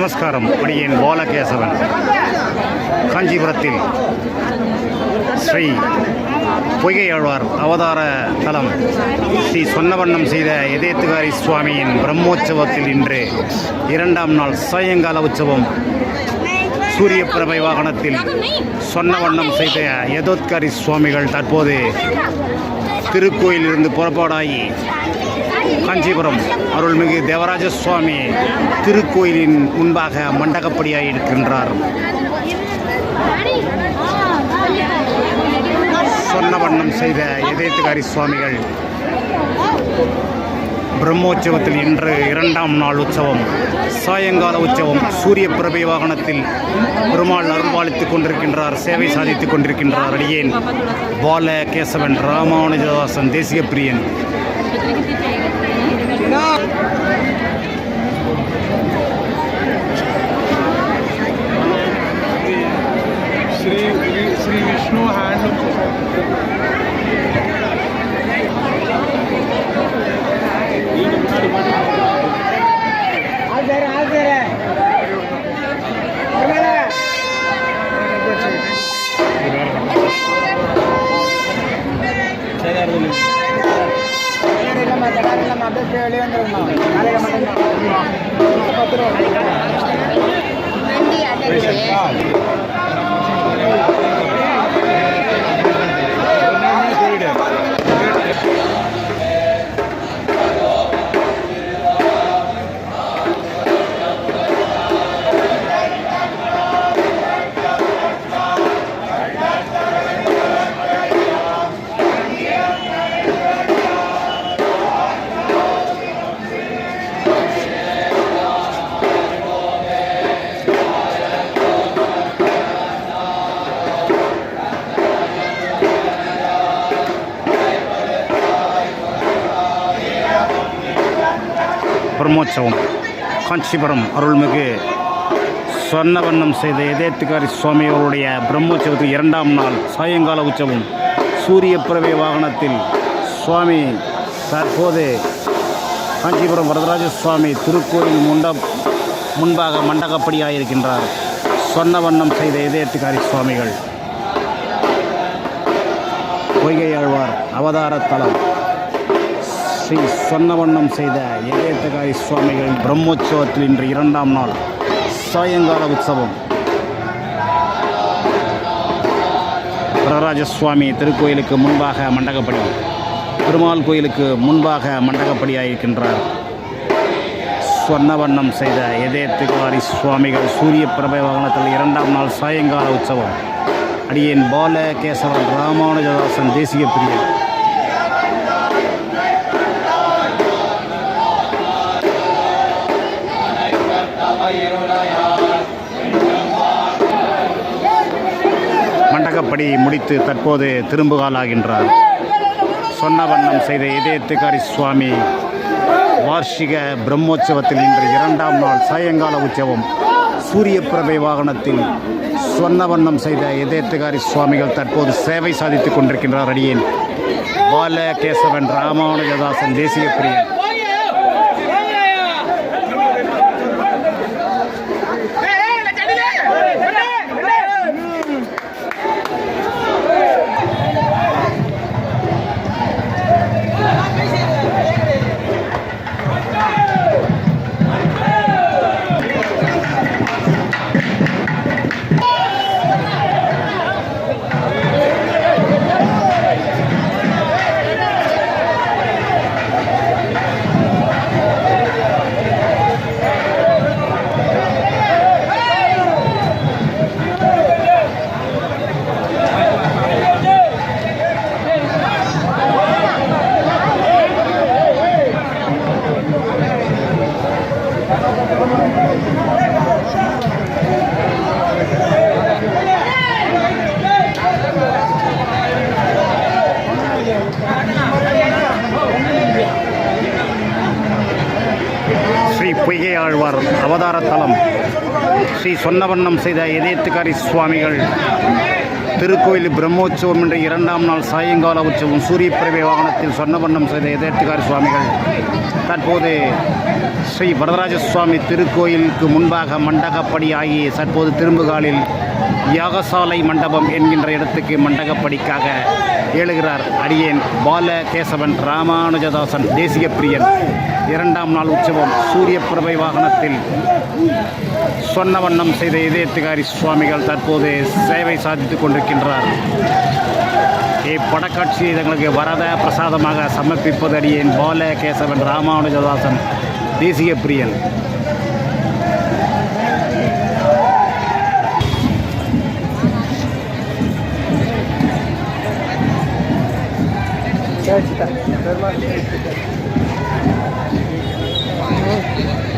நமஸ்காரம் அடியேன் பாலகேசவன். காஞ்சிபுரத்தில் ஸ்ரீ பொய்கையாழ்வார் அவதார தலம் ஸ்ரீ சொன்னவண்ணம் செய்த எதேத்துகாரி சுவாமியின் பிரம்மோற்சவத்தில் இன்று இரண்டாம் நாள் சாயங்கால உற்சவம். சூரிய பிரபை வாகனத்தில் சொன்னவண்ணம் செய்த யதோத்காரி சுவாமிகள் தற்போது திருக்கோயிலிருந்து புறப்பாடாகி காஞ்சிபுரம் அருள்மிகு தேவராஜ சுவாமி திருக்கோயிலின் முன்பாக மண்டகப்படியாக இருக்கின்றார். சொன்ன வண்ணம் செய்த இதயத்துகாரி சுவாமிகள். பிரம்மோற்சவத்தில் இன்று இரண்டாம் நாள் உற்சவம். சாயங்கால உற்சவம். சூரிய பிரபை வாகனத்தில் பெருமாள் அருள்பாலித்துக் கொண்டிருக்கின்றார் சேவை சாதித்துக் கொண்டிருக்கின்றார் அடியேன். பால கேசவன் ராமானுஜதாசன் தேசிய பிரியன் श्री श्री विष्णु हैंड రండి అదే. பிரம்மோற்சவம் காஞ்சிபுரம் அருள்மிகு சொன்னவண்ணம் செய்த எதேத்துக்காரி சுவாமி அவருடைய பிரம்மோற்சவத்துக்கு இரண்டாம் நாள் சாயங்கால உற்சவம். சூரிய பிரவே வாகனத்தில் சுவாமி தற்போது காஞ்சிபுரம் வரதராஜ சுவாமி திருக்கோயில் முண்டம் முன்பாக மண்டகப்படியாயிருக்கின்றார். சொன்ன வண்ணம் செய்த இதயத்துக்காரி சுவாமிகள். பொய்கையாழ்வார் அவதார தலம் ஸ்ரீ சொன்னவண்ணம் செய்த இதயத்தகாரி சுவாமிகள் பிரம்மோற்சவத்தில் இன்று இரண்டாம் நாள் சாயங்கால உற்சவம். வரராஜ சுவாமி திருக்கோயிலுக்கு முன்பாக மண்டகப்படி பெருமாள் கோயிலுக்கு முன்பாக மண்டகப்படியாயிருக்கின்றார். சொன்னவண்ணம் செய்த இதயத்துக்காரி சுவாமிகள் சூரிய பிரபை வாகனத்தில் இரண்டாம் நாள் சாயங்கால உற்சவம். அடியேன் பால கேசவன் ராமானுஜதாசன் தேசிய பிரியன். மண்டகப்படி முடித்து தற்போது திரும்புகாலாகின்றார். சொன்ன வண்ணம் செய்த இதயத்துக்காரி சுவாமி வார்ஷிக பிரம்மோற்சவத்தில் இன்று இரண்டாம் நாள் சாயங்கால உற்சவம் சூரிய பிரபை வாகனத்தில் சொன்ன வண்ணம் செய்த இதயத்துக்காரி சுவாமிகள் தற்போது சேவை சாதித்துக் கொண்டிருக்கின்றார் அடியேன். பால கேசவன் ராமானுஜதாசன் தேசிய பிரியன் ஸ்ரீ பொய்கை ஆழ்வார் அவதார தலம் ஸ்ரீ சொன்னவண்ணம் செய்த இதயத்துக்காரி சுவாமிகள். திருக்கோயில் பிரம்மோற்சவம் என்ற இரண்டாம் நாள் சாயங்கால உற்சவம் சூரிய பிரபை வாகனத்தில் சொன்னவண்ணம் செய்த எதேர்த்திகாரி சுவாமிகள். தற்போது ஸ்ரீ வரதராஜ சுவாமி திருக்கோயிலுக்கு முன்பாக மண்டகப்படி ஆகி தற்போது திரும்புகாலில் யாகசாலை மண்டபம் என்கின்ற இடத்துக்கு மண்டகப்படிக்காக ஏழுகிறார் அடியேன் பால கேசவன் ராமானுஜதாசன் தேசிய பிரியன் இரண்டாம் நாள் உற்சவம் சூரிய பிரபை வாகனத்தில் சொன்ன வண்ணம் செய்த இதயத்துக்காரி சுவாமிகள் தற்போது சேவை சாதித்துக் கொண்டிருக்கின்றார் இப்படக்காட்சியை தங்களுக்கு வரத பிரசாதமாக சமர்ப்பிப்பது அடியேன் பால கேசவன் ராமானுஜதாசன் தேசிய பிரியன் Gerçekten. Oh.